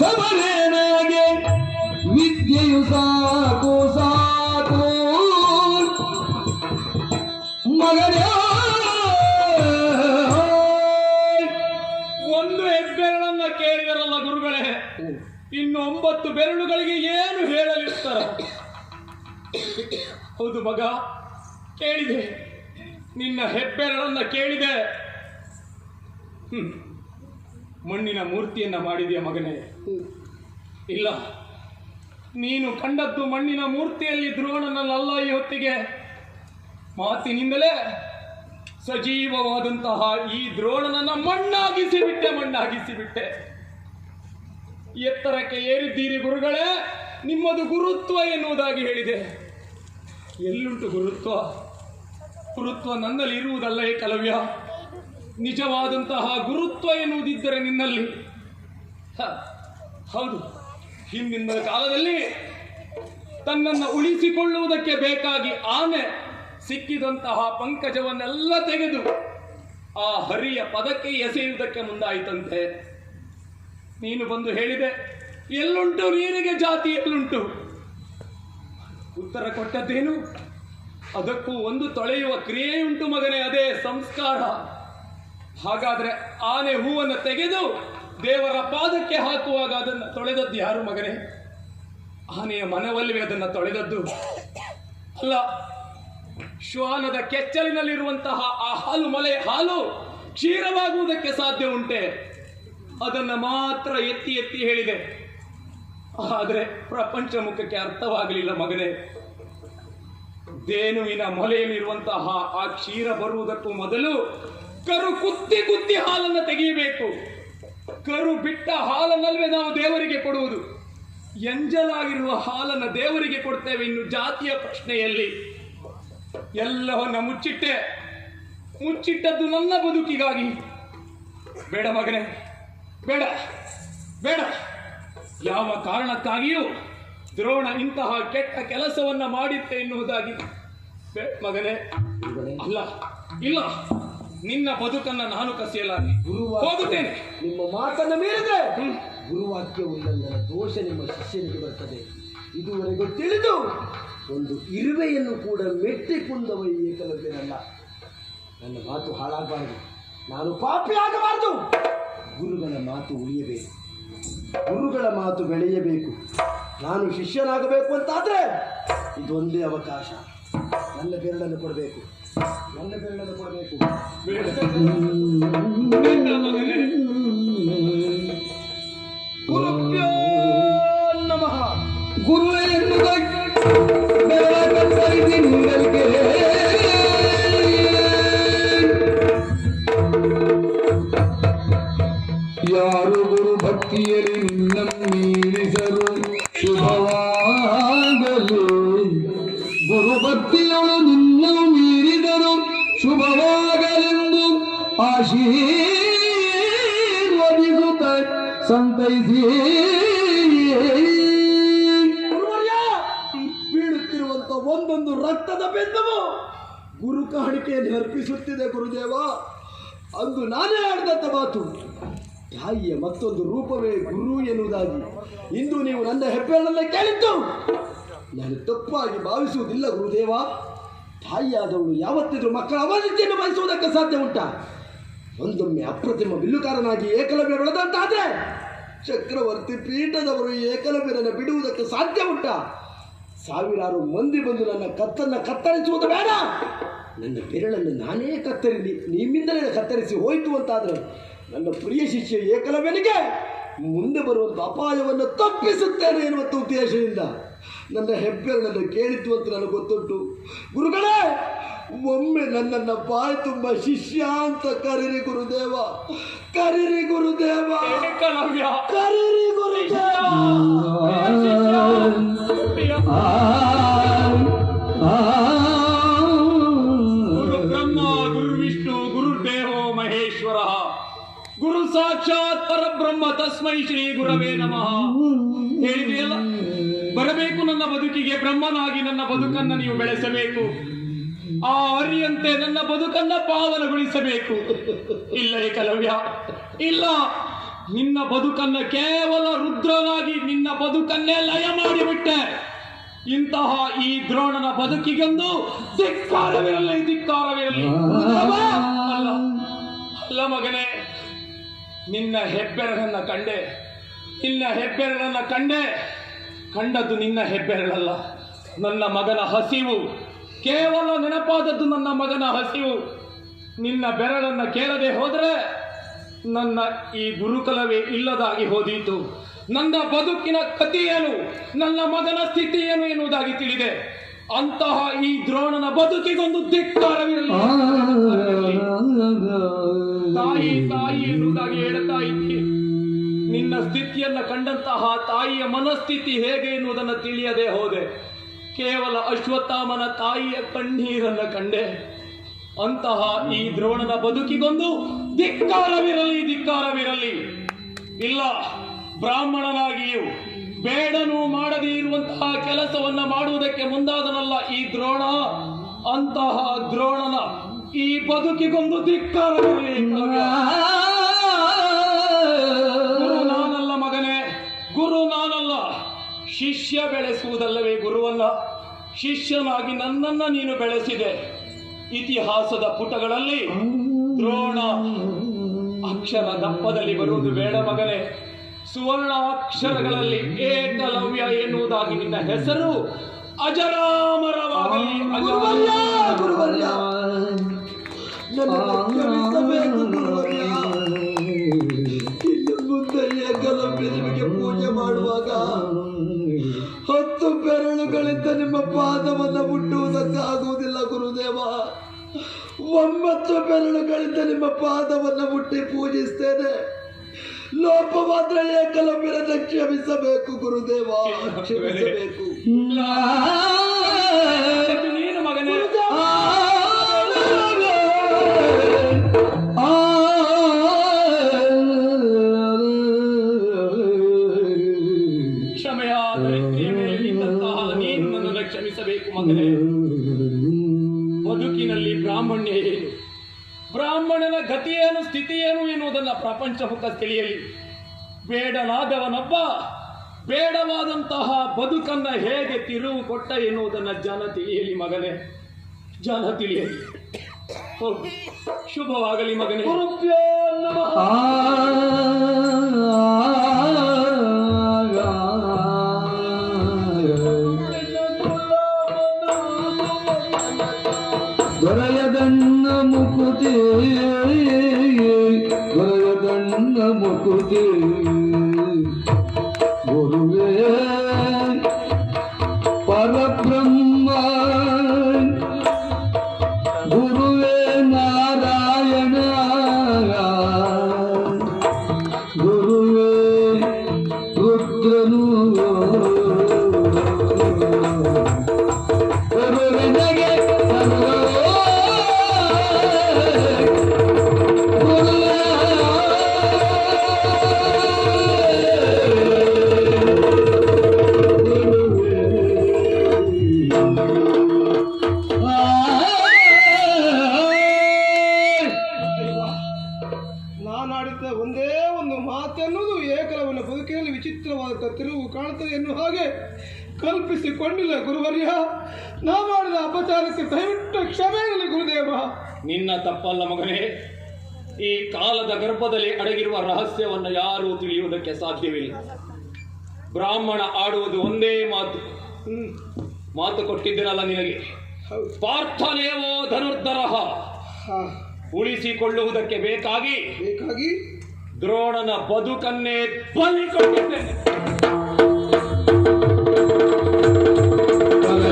ಬಸವನೇನಾಗೆ ವಿದ್ಯೆಯು ಸಾಕು ಸಾಕು. ಮಗನೇ ಒಂದು ಹೆಬ್ಬೆರಳನ್ನ ಕೇಳಿದರಲ್ಲ ಗುರುಗಳೇ, ಇನ್ನು ಒಂಬತ್ತು ಬೆರಳುಗಳಿಗೆ ಏನು ಹೇಳಲಿರ್ತಾರ ಹೌದು ಮಗ, ಕೇಳಿದೆ. ನಿನ್ನ ಹೆಬ್ಬೆರಳನ್ನ ಕೇಳಿದೆ. ಹ್ಮ್. ಮಣ್ಣಿನ ಮೂರ್ತಿಯನ್ನ ಮಾಡಿದೆಯ ಮಗನೇ? ಇಲ್ಲ. ನೀನು ಕಂಡದ್ದು ಮಣ್ಣಿನ ಮೂರ್ತಿಯಲ್ಲಿ ದ್ರೋಣನಲ್ಲ ಈ ಹೊತ್ತಿಗೆ. ಮಾತಿನಿಂದಲೇ ಸಜೀವವಾದಂತಹ ಈ ದ್ರೋಣನನ್ನ ಮಣ್ಣಾಗಿಸಿ ಬಿಟ್ಟೆ ಮಣ್ಣಾಗಿಸಿ ಬಿಟ್ಟೆ ಎತ್ತರಕ್ಕೆ ಏರಿದ್ದೀರಿ ಗುರುಗಳೇ, ನಿಮ್ಮದು ಗುರುತ್ವ ಎನ್ನುವುದಾಗಿ ಹೇಳಿದೆ. ಎಲ್ಲುಂಟು ಗುರುತ್ವ? ಗುರುತ್ವ ನನ್ನಲ್ಲಿ ಇರುವುದಲ್ಲ ಏಕಲವ್ಯ ನಿಜವಾದಂತಹ ಗುರುತ್ವ ಎನ್ನುವುದಿದ್ದರೆ ನಿನ್ನಲ್ಲಿ. ಹೌದು. ಹಿಂದಿನ ಕಾಲದಲ್ಲಿ ತನ್ನನ್ನು ಉಳಿಸಿಕೊಳ್ಳುವುದಕ್ಕೆ ಬೇಕಾಗಿ ಆನೆ ಸಿಕ್ಕಿದಂತಹ ಪಂಕಜವನ್ನೆಲ್ಲ ತೆಗೆದು ಆ ಹರಿಯ ಪದಕ್ಕೆ ಎಸೆಯುವುದಕ್ಕೆ ಮುಂದಾಯಿತಂತೆ. ನೀನು ಬಂದು ಹೇಳಿದೆ, ಎಲ್ಲುಂಟು, ನೀರಿಗೆ ಜಾತಿ ಎಲ್ಲುಂಟು. ಉತ್ತರ ಕೊಟ್ಟದ್ದೇನು? ಅದಕ್ಕೂ ಒಂದು ತೊಳೆಯುವ ಕ್ರಿಯೆಯುಂಟು ಮಗನೇ, ಅದೇ ಸಂಸ್ಕಾರ. ಹಾಗಾದ್ರೆ ಆನೆ ಹೂವನ್ನು ತೆಗೆದು ದೇವರ ಪಾದಕ್ಕೆ ಹಾಕುವಾಗ ಅದನ್ನು ತೊಳೆದದ್ದು ಯಾರು ಮಗನೇ? ಆನೆಯ ಮನವಲ್ಲವೇ ಅದನ್ನು ತೊಳೆದದ್ದು? ಅಲ್ಲ, ಶ್ವಾನದ ಕೆಚ್ಚಲಿನಲ್ಲಿರುವಂತಹ ಆ ಹಾಲು ಮಲೆ ಹಾಲು ಕ್ಷೀರವಾಗುವುದಕ್ಕೆ ಸಾಧ್ಯ ಉಂಟೆ. ಅದನ್ನು ಮಾತ್ರ ಎತ್ತಿ ಎತ್ತಿ ಹೇಳಿದೆ. ಆದರೆ ಪ್ರಪಂಚ ಮುಖಕ್ಕೆ ಅರ್ಥವಾಗಲಿಲ್ಲ ಮಗನೇ. ದೇನುವಿನ ಮೊಲೆಯಲ್ಲಿರುವಂತಹ ಆ ಕ್ಷೀರ ಬರುವುದಕ್ಕೂ ಮೊದಲು ಕರು ಕುತ್ತಿ ಕುತ್ತಿ ಹಾಲನ್ನು ತೆಗೆಯಬೇಕು. ಕರು ಬಿಟ್ಟ ಹಾಲನ್ನಲ್ವೇ ನಾವು ದೇವರಿಗೆ ಕೊಡುವುದು. ಎಂಜಲಾಗಿರುವ ಹಾಲನ್ನು ದೇವರಿಗೆ ಕೊಡ್ತೇವೆ ಇನ್ನು ಜಾತಿಯ ಪ್ರಶ್ನೆಯಲ್ಲಿ. ಎಲ್ಲವನ್ನ ಮುಚ್ಚಿಟ್ಟೆ. ಮುಚ್ಚಿಟ್ಟದ್ದು ನನ್ನ ಬದುಕಿಗಾಗಿ. ಬೇಡ ಮಗನೇ, ಬೇಡ ಬೇಡ. ಯಾವ ಕಾರಣಕ್ಕಾಗಿಯೂ ದ್ರೋಣ ಇಂತಹ ಕೆಟ್ಟ ಕೆಲಸವನ್ನ ಮಾಡಿತ್ತೆ ಎನ್ನುವುದಾಗಿ. ಮಗನೇ, ಅಲ್ಲ, ಇಲ್ಲ. ನಿನ್ನ ಬದುಕನ್ನ ನಾನು ಕಸಿಯಲಾಗಿ ಹೋಗುತ್ತೇನೆ. ನಿಮ್ಮ ಮಾತನ್ನು ಮೀರಿದೆ ಹ್ಮ್. ಗುರುವಾಕ್ಯ ಉಲ್ಲಂಘನ ದೋಷ ನಿಮ್ಮ ಶಿಷ್ಯನಿಗೆ ಬರ್ತದೆ. ಇದುವರೆಗೂ ತಿಳಿದು ಒಂದು ಇರುವೆಯನ್ನು ಕೂಡ ಮೆಟ್ಟಿಕೊಂಡವ ಏಕಲವ್ಯನಲ್ಲ. ನನ್ನ ಮಾತು ಹಾಳಾಗಬಾರದು. ನಾನು ಪಾಪಿ ಆಗಬಾರದು. ಗುರುಗಳ ಮಾತು ಉಳಿಯಬೇಕು. ಗುರುಗಳ ಮಾತು ಬೆಳೆಯಬೇಕು. ನಾನು ಶಿಷ್ಯನಾಗಬೇಕು ಅಂತಾದರೆ ಇದೊಂದೇ ಅವಕಾಶ. ನನ್ನ ಬೆರಳನ್ನು ಕೊಡಬೇಕು. ನಮಃ ಗುರುವೇ ಕತ್ತರಿಸಿ ಯಾರು ಗುರು ಭಕ್ತಿಯಲ್ಲಿ ನಿನ್ನಮ್ಮೀರಿಸರು ಸಂತೈಸಿ ಬೀಳುತ್ತಿರುವಂತ ಒಂದೊಂದು ರಕ್ತದ ಬೆಂದವು ಗುರು ಕಾಣಿಕೆಯನ್ನು ಅರ್ಪಿಸುತ್ತಿದೆ ಗುರುದೇವ. ಅಂದು ನಾನೇ ಆಡಿದಂತ ಮಾತು. ತಾಯಿಯ ಮತ್ತೊಂದು ರೂಪವೇ ಗುರು ಎನ್ನುವುದಾಗಿ ಇಂದು ನೀವು ನನ್ನ ಹೆಬ್ಬೆರಳನ್ನೇ ಕೇಳಿದ್ದು. ನಾನು ತಪ್ಪಾಗಿ ಭಾವಿಸುವುದಿಲ್ಲ ಗುರುದೇವ. ತಾಯಿಯಾದವಳು ಯಾವತ್ತಿದ್ರೂ ಮಕ್ಕಳ ಅವನತಿಯನ್ನು ಬಯಸುವುದಕ್ಕೆ ಸಾಧ್ಯ ಉಂಟಾ. ಒಂದೊಮ್ಮೆ ಅಪ್ರತಿಮ ಬಿಲ್ಲುಕಾರನಾಗಿ ಏಕಲವ್ಯ ಬೆಳೆದಂತಾದ್ರೆ ಚಕ್ರವರ್ತಿ ಪೀಠದವರು ಏಕಲವ್ಯನನ್ನು ಬಿಡುವುದಕ್ಕೆ ಸಾಧ್ಯ ಉಂಟ. ಸಾವಿರಾರು ಮಂದಿ ಬಂದು ನನ್ನ ಕತ್ತನ್ನು ಕತ್ತರಿಸುವುದು ಬೇಡ. ನನ್ನ ಬೆರಳನ್ನು ನಾನೇ ಕತ್ತರಿಲಿ, ನಿಮ್ಮಿಂದಲೇ ಕತ್ತರಿಸಿ ಹೋಯಿತು ಅಂತಾದರೆ ನನ್ನ ಪ್ರಿಯ ಶಿಷ್ಯ ಏಕಲವ್ಯನಿಗೆ ಮುಂದೆ ಬರುವಂಥ ಅಪಾಯವನ್ನು ತಪ್ಪಿಸುತ್ತೇನೆ ಎನ್ನುವಂಥ ಉದ್ದೇಶದಿಂದ ನನ್ನ ಹೆಬ್ಬೆರಳನ್ನು ಕೇಳಿತು ಅಂತ ನನಗೆ ಗೊತ್ತುಂಟು. ಗುರುಗಳೇ ಒಮ್ಮೆ ನನ್ನನ್ನು ಬಾಯಿ ತುಂಬ ಶಿಷ್ಯ ಅಂತ ಕರೀರಿ ಗುರುದೇವ. ಕರೀರಿ ಗುರುದೇವ. ಕರೀರಿ ಗುರುದೇವ. ಗುರು ಬ್ರಹ್ಮ ಗುರು ವಿಷ್ಣು ಮಹೇಶ್ವರ. ಗುರು ಸಾಕ್ಷಾತ್ ಪರಬ್ರಹ್ಮ ತಸ್ಮೈ ಶ್ರೀ ಗುರವೇ ನಮಃ. ಹೇಳಿದೆಯಲ್ಲ ಬರಬೇಕು ನನ್ನ ಬದುಕಿಗೆ ಬ್ರಹ್ಮನಾಗಿ ನನ್ನ ಬದುಕನ್ನ ನೀವು ಬೆಳೆಸಬೇಕು. ಆ ಅರಿಯಂತೆ ನನ್ನ ಬದುಕನ್ನ ಪಾವನಗೊಳಿಸಬೇಕು ಇಲ್ಲ ಏಕಲವ್ಯ ಇಲ್ಲ. ನಿನ್ನ ಬದುಕನ್ನ ಕೇವಲ ರುದ್ರನಾಗಿ ನಿನ್ನ ಬದುಕನ್ನೇ ಲಯ ಮಾಡಿಬಿಟ್ಟೆ. ಇಂತಹ ಈ ದ್ರೋಣನ ಬದುಕಿಗೆಂದು ಧಿಕ್ಕಾರವಿರಲಿ ಧಿಕ್ಕಾರವಿರಲಿ ಅಲ್ಲ. ಅಲ್ಲ ಮಗನೇ, ನಿನ್ನ ಹೆಬ್ಬೆರಳನ್ನ ಕಂಡೆ, ನಿನ್ನ ಹೆಬ್ಬೆರಳನ್ನ ಕಂಡೆ. ಕಂಡದ್ದು ನಿನ್ನ ಹೆಬ್ಬೆರಳಲ್ಲ, ನನ್ನ ಮಗನ ಹಸಿವು. ಕೇವಲ ನೆನಪಾದದ್ದು ನನ್ನ ಮಗನ ಹಸಿವು. ನಿನ್ನ ಬೆರಳನ್ನು ಕೇಳದೆ ಹೋದರೆ ನನ್ನ ಈ ಗುರುಕುಲವೇ ಇಲ್ಲದಾಗಿ ಹೋದೀತು. ನನ್ನ ಬದುಕಿನ ಕಥೆಯೇನು ನನ್ನ ಮಗನ ಸ್ಥಿತಿ ಏನು ಎನ್ನುವುದಾಗಿ ತಿಳಿದೆ. ಅಂತಹ ಈ ದ್ರೋಣನ ಬದುಕಿಗೊಂದು ಧಿಕ್ಕಾರವಿರಲಿ. ತಾಯಿ ತಾಯಿ ಎನ್ನುವುದಾಗಿ ಹೇಳ್ತಾ ಇದ್ದೀನಿ ನಿನ್ನ ಸ್ಥಿತಿಯನ್ನು ಕಂಡಂತಹ ತಾಯಿಯ ಮನಸ್ಥಿತಿ ಹೇಗೆ ಎನ್ನುವುದನ್ನು ತಿಳಿಯದೆ ಹೋದೆ. ಕೇವಲ ಅಶ್ವತ್ಥಾಮನ ತಾಯಿಯ ಕಣ್ಣೀರನ್ನ ಕಂಡೆ. ಅಂತಹ ಈ ದ್ರೋಣನ ಬದುಕಿಗೊಂದು ಧಿಕ್ಕಾರವಿರಲಿ ಧಿಕ್ಕಾರವಿರಲಿ. ಇಲ್ಲ, ಬ್ರಾಹ್ಮಣನಾಗಿಯೂ ಬೇಡನು ಮಾಡದೇ ಇರುವಂತಹ ಕೆಲಸವನ್ನ ಮಾಡುವುದಕ್ಕೆ ಮುಂದಾದನಲ್ಲ ಈ ದ್ರೋಣ. ಅಂತಹ ದ್ರೋಣನ ಈ ಬದುಕಿಗೊಂದು ಧಿಕ್ಕಾರವಿರಲಿ. ಶಿಷ್ಯ ಬೆಳೆಸುವುದಲ್ಲವೇ ಗುರುವಲ್ಲ? ಶಿಷ್ಯನಾಗಿ ನನ್ನನ್ನು ನೀನು ಬೆಳೆಸಿದೆ. ಇತಿಹಾಸದ ಪುಟಗಳಲ್ಲಿ ದ್ರೋಣ ಅಕ್ಷರ ದಪ್ಪದಲ್ಲಿ ಬರುವುದು ಬೇಡ ಮಗನೇ. ಸುವರ್ಣ ಅಕ್ಷರಗಳಲ್ಲಿ ಏಕಲವ್ಯ ಎನ್ನುವುದಾಗಿ ನಿನ್ನ ಹೆಸರು ಅಜರಾಮರವಾಗಲಿ. ಗುರುವರ್ಯ ಬೆರಳುಗಳಿಂದ ನಿಮ್ಮ ಪಾದವನ್ನ ಮುಟ್ಟುವುದಕ್ಕಾಗುವುದಿಲ್ಲ ಗುರುದೇವ. ಒಂಬತ್ತು ಬೆರಳುಗಳಿಂದ ನಿಮ್ಮ ಪಾದವನ್ನ ಮುಟ್ಟಿ ಪೂಜಿಸ್ತೇನೆ. ಲೋಪವಾದ್ರೆ ಏಕಲವ್ಯರನ್ನ ಕ್ಷಮಿಸಬೇಕು, ಗುರುದೇವ. ಕ್ಷಮಿಸಬೇಕು. ಕ್ಷಮೆಯಾದರೆ ಮೇಲೆ ನಿನ್ನಂತಹ ನೀನು ನನ್ನನ್ನು ಕ್ಷಮಿಸಬೇಕು ಮಗನೇ ಬದುಕಿನಲ್ಲಿ ಬ್ರಾಹ್ಮಣ್ಯ ಏನು? ಬ್ರಾಹ್ಮಣನ ಗತಿಯೇನು ಸ್ಥಿತಿಯೇನು ಎನ್ನುವುದನ್ನ ಪ್ರಪಂಚ ಮುಖ ತಿಳಿಯಲಿ. ಬೇಡನಾದವನೊಬ್ಬ ಬೇಡವಾದಂತಹ ಬದುಕನ್ನ ಹೇಗೆ ತಿರುವು ಕೊಟ್ಟ ಎನ್ನುವುದನ್ನ ಜನ ತಿಳಿಯಲಿ ಮಗನೇ. ಜನ ತಿಳಿಯಲಿ. ಶುಭವಾಗಲಿ ಮಗನೇ. ನಮಃ. దొరయదన్న ముకుతి దొరయదన్న ముకుతి. ವಿಚಿತ್ರವಾದ ತಿರುವು ಕಾಣುತ್ತದೆ ಎನ್ನುವ ಹಾಗೆ ಕಲ್ಪಿಸಿಕೊಂಡಿಲ್ಲ ಗುರುವರ್ಯ. ನಾ ಮಾಡಿದ ಅಪಚಾರಕ್ಕೆ ದಯವಿಟ್ಟು ಕ್ಷಮೆ ಇರಲಿ ಗುರುದೇವ. ನಿನ್ನ ತಪ್ಪಲ್ಲ ಮಗನೇ. ಈ ಕಾಲದ ಗರ್ಭದಲ್ಲಿ ಅಡಗಿರುವ ರಹಸ್ಯವನ್ನು ಯಾರೂ ತಿಳಿಯುವುದಕ್ಕೆ ಸಾಧ್ಯವಿಲ್ಲ. ಬ್ರಾಹ್ಮಣ ಆಡುವುದು ಒಂದೇ ಮಾತು. ಮಾತು ಕೊಟ್ಟಿದ್ದೀರಲ್ಲ ನಿನಗೆ. ಪಾರ್ಥನೇವೋ ಧನುರ್ಧರ. ಉಳಿಸಿಕೊಳ್ಳುವುದಕ್ಕೆ ಬೇಕಾಗಿ ಬೇಕಾಗಿ ದ್ರೋಣನ ಬದುಕನ್ನೇ ಬಲಿ ಕೊಟ್ಟಿದ್ದೇನೆ